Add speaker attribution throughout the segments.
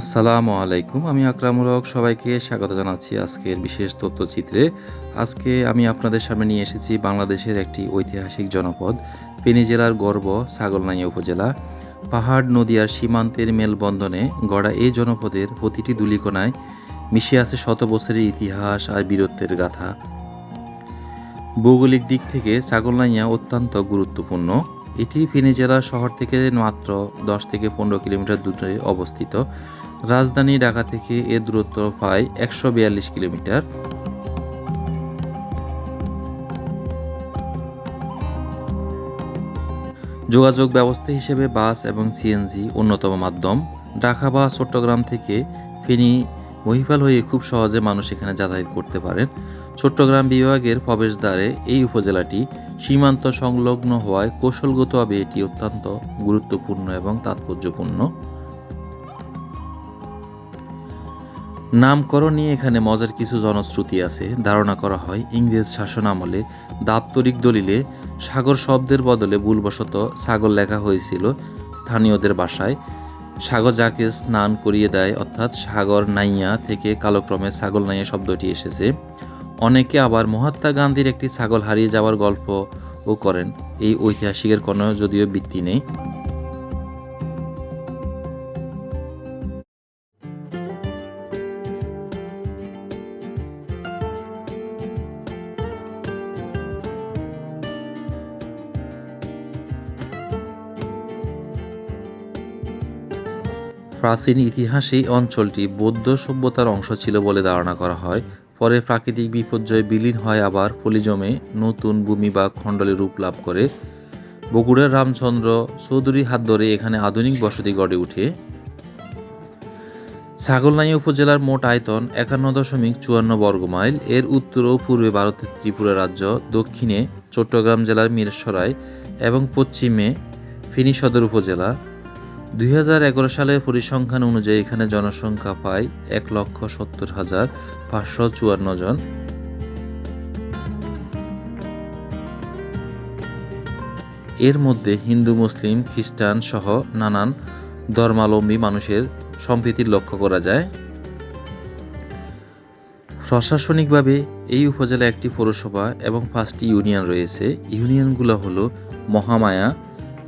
Speaker 1: আসসালামু আলাইকুম, আমি আকরামুল হক সবাইকে স্বাগত জানাচ্ছি আজকের বিশেষ তথ্যচিত্রে। আজকে আমি আপনাদের সামনে নিয়ে এসেছি বাংলাদেশের একটি ঐতিহাসিক জনপদ, ফেনী জেলার গর্ব ছাগলনাইয়া উপজেলা। পাহাড়, নদী আর সীমান্তের মেলবন্ধনে গড়া এই জনপদের প্রতিটি দুলিকোনায় মিশে আছে শত বছরের ইতিহাস আর বীরত্বের গাথা। ভৌগোলিক দিক থেকে ছাগলনাইয়া অত্যন্ত গুরুত্বপূর্ণ। এটি ফেনী জেলা শহর থেকে মাত্র দশ থেকে পনেরো কিলোমিটার দূরে অবস্থিত। রাজধানী ঢাকা থেকে এর দূরত্ব প্রায় একশো বিয়াল্লিশ কিলোমিটার। যোগাযোগ ব্যবস্থা হিসেবে বাস এবং সিএনজি অন্যতম মাধ্যম। ঢাকা বা চট্টগ্রাম থেকে ফেনী মহিপাল হয়ে খুব সহজে মানুষ এখানে যাতায়াত করতে পারেন। চট্টগ্রাম বিভাগের প্রবেশদ্বারে এই উপজেলাটি সীমান্ত সংলগ্ন হওয়ায় কৌশলগতভাবে এটি অত্যন্ত গুরুত্বপূর্ণ এবং তাৎপর্যপূর্ণ। নামকরণ নিয়ে এখানে মজার কিছু জনশ্রুতি আছে। ধারণা করা হয়, ইংরেজ শাসন আমলে দাপ্তরিক দলিলে সাগর শব্দের বদলে ভুলবশত সাগর লেখা হয়েছিল স্থানীয়দের বাসায়। সাগর যাকে স্নান করিয়ে দেয়, অর্থাৎ সাগর নাইয়া থেকে কালক্রমে ছাগল নাইয়া শব্দটি এসেছে। অনেকে আবার মহাত্মা গান্ধীর একটি ছাগল হারিয়ে যাওয়ার গল্প করেন। এই ঐতিহাসিকের কোনো যদিও ভিত্তি নেই। প্রাচীন ইতিহাসে অঞ্চলটি বৌদ্ধ সভ্যতার অংশ ছিল বলে ধারণা করা হয়। পরে প্রাকৃতিক বিপর্যয়ে বিলীন হয়, আবার পলিজমে নতুন ভূমি বা খণ্ডলে রূপ লাভ করে। বগুড়ার রামচন্দ্র চৌধুরী হাত ধরে এখানে আধুনিক বসতি গড়ে ওঠে। ছাগলনাইয়া উপজেলার মোট আয়তন একান্ন দশমিক চুয়ান্ন বর্গমাইল এর উত্তর ও পূর্বে ভারতের ত্রিপুরা রাজ্য, দক্ষিণে চট্টগ্রাম জেলার মিরসরাই এবং পশ্চিমে ফেনী সদর উপজেলা। দুই হাজার এগারো সালের পরিসংখ্যান অনুযায়ী এখানে জনসংখ্যা পায় এক লক্ষ সত্তর হাজার পাঁচশো চুয়ান্ন জন। এর মধ্যে হিন্দু, মুসলিম, খ্রিস্টান সহ নানান ধর্মাবলম্বী মানুষের সম্প্রীতির লক্ষ্য করা যায়। প্রশাসনিকভাবে এই উপজেলা একটি পৌরসভা এবং পাঁচটি ইউনিয়ন রয়েছে। ইউনিয়নগুলো হলো মহামায়া,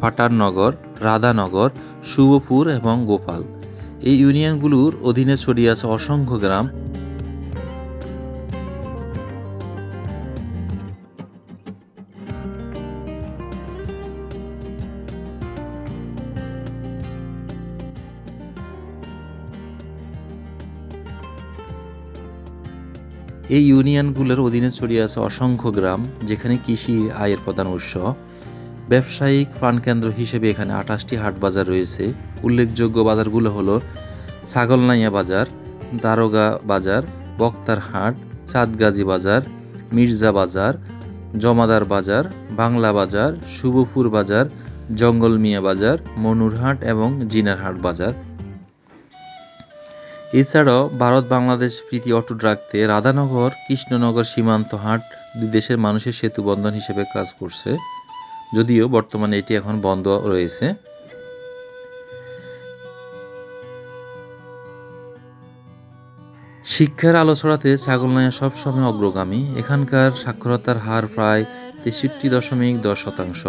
Speaker 1: পাটাননগর, রাধানগর শুভপুর এবং গোপাল। এই ইউনিয়নগুলোর অধীনে ছড়িয়ে আছে অসংখ্য গ্রাম। এই ইউনিয়নগুলোর অধীনে ছড়িয়ে আছে অসংখ্য গ্রাম, যেখানে কৃষি, আয়ের প্রধান উৎস। ব্যবসায়িক প্রাণকেন্দ্র হিসেবে এখানে আঠাশটি হাট বাজার রয়েছে। উল্লেখযোগ্য বাজারগুলো হলো ছাগলনাইয়া বাজার, দারোগা বাজার, বক্তার হাট, চাঁদগাজী বাজার, মির্জা বাজার, জমাদার বাজার, বাংলা বাজার, শুভপুর বাজার, জঙ্গল মিয়া বাজার মনুরহাট এবং জিনারহাট বাজার। এছাড়াও ভারত বাংলাদেশ প্রীতি অটুট রাখতে রাধানগর কৃষ্ণনগর সীমান্ত হাট দুই দেশের মানুষের সেতু বন্ধন হিসেবে কাজ করছে। যদিও বর্তমানে এটি এখন বন্ধ রয়েছে। শিক্ষার আলো ছড়াতে ছাগলনাইয়া সবসময় অগ্রগামী। এখানকার সাক্ষরতার হার প্রায় তেষট্টি দশমিক দশ শতাংশ।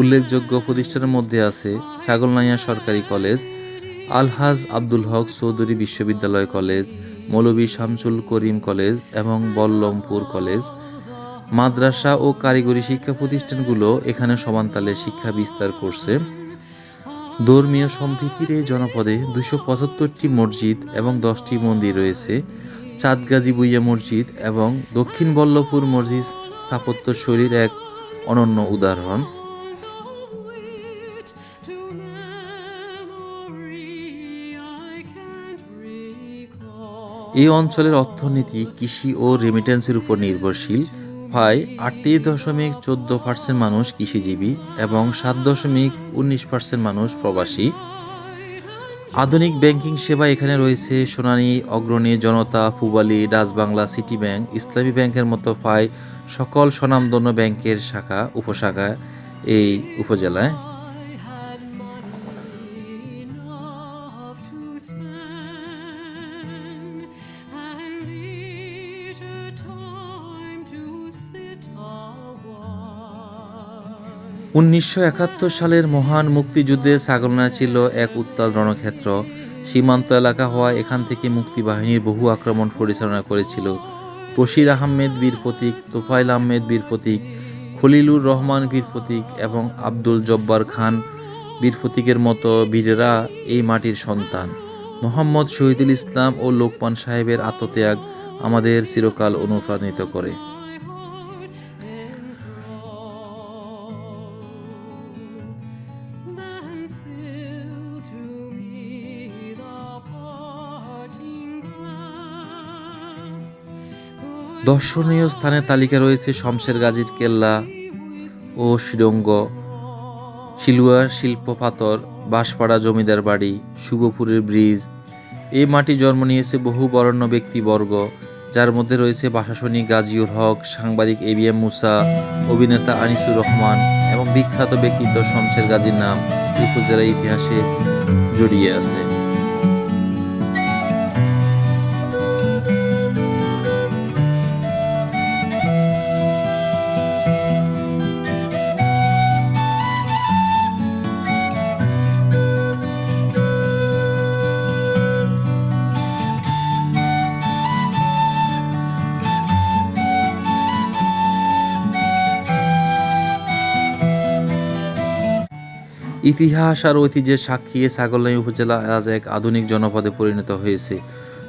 Speaker 1: উল্লেখযোগ্য প্রতিষ্ঠানের মধ্যে আছে ছাগলনাইয়া সরকারি কলেজ, আলহাজ আব্দুল হক চৌধুরী বিশ্ববিদ্যালয় কলেজ, মৌলভী শামসুল করিম কলেজ এবং বল্লমপুর কলেজ। মাদ্রাসা ও কারিগরি শিক্ষা প্রতিষ্ঠানগুলো এখানে সমানতালে শিক্ষা বিস্তার করছে। ধর্মীয় সম্প্রীতির এই জনপদে দুশো পঁচাত্তরটি মসজিদ এবং দশটি মন্দির রয়েছে। চাঁদগাজী বুইয়া মসজিদ এবং দক্ষিণ বল্লভপুর মসজিদ স্থাপত্য শৈলীর এক অনন্য উদাহরণ. এই অঞ্চলের অর্থনীতি কৃষি ও রেমিটেন্সের উপর নির্ভরশীল। প্রায় আটত্রিশ দশমিক চোদ্দ পার্সেন্ট মানুষ কৃষিজীবী এবং সাত দশমিক উনিশ পার্সেন্ট মানুষ প্রবাসী। আধুনিক ব্যাংকিং সেবা এখানে রয়েছে। সোনানি অগ্রণী জনতা, পুবালি, ডাচ বাংলা সিটি ব্যাংক ইসলামী ব্যাংকের মতো প্রায় সকল স্বনামধন্য ব্যাংকের শাখা, উপশাখা এই উপজেলায়। উনিশশো একাত্তর সালের মহান মুক্তিযুদ্ধে সাগরনা ছিল এক উত্তাল রণক্ষেত্র। সীমান্ত এলাকা হওয়া এখান থেকে মুক্তিবাহিনীর বহু আক্রমণ পরিচালনা করেছিল। বশির আহমেদ বীর প্রতীক তোফাইল আহমেদ বীর প্রতীক, খলিলুর রহমান বীর প্রতীক এবং আব্দুল জব্বার খান বীর প্রতীকের মতো বীরেরা এই মাটির সন্তান। মোহাম্মদ শহীদুল ইসলাম ও লোকমান সাহেবের আত্মত্যাগ আমাদের চিরকাল অনুপ্রাণিত করে। দর্শনীয় স্থানের তালিকা রয়েছে শমশের গাজীর কেল্লা ও শ্রীরঙ্গ শিলুয়ার শিল্প পাথর বাঁশপাড়া জমিদার বাড়ি শুভপুরের ব্রিজ। এই মাটি জন্ম নিয়েছে বহু বরণ্য ব্যক্তিবর্গ, যার মধ্যে রয়েছে ভাষাসনিক গাজীউল হক, সাংবাদিক এ বি এম মুসা, অভিনেতা আনিসুর রহমান এবং বিখ্যাত ব্যক্তিত্ব শমশের গাজীর নাম এই ইতিহাসে জড়িয়ে আছে। ইতিহাস আর ঐতিহ্যের সাক্ষী ছাগলনাই উপজেলা আজ এক আধুনিক জনপদে পরিণত হয়েছে।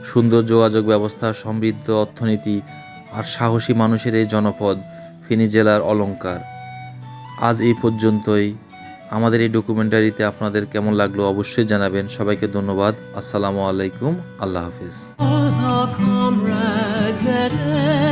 Speaker 1: সুন্দর যোগাযোগ ব্যবস্থা, সমৃদ্ধ অর্থনীতি আর সাহসী মানুষের এই জনপদ ফেনী জেলার অলংকার। আজ এই পর্যন্তই। আমাদের এই ডকুমেন্টারিতে আপনাদের কেমন লাগল অবশ্যই জানাবেন। সবাইকে ধন্যবাদ। আসসালামু আলাইকুম। আল্লাহ হাফিজ।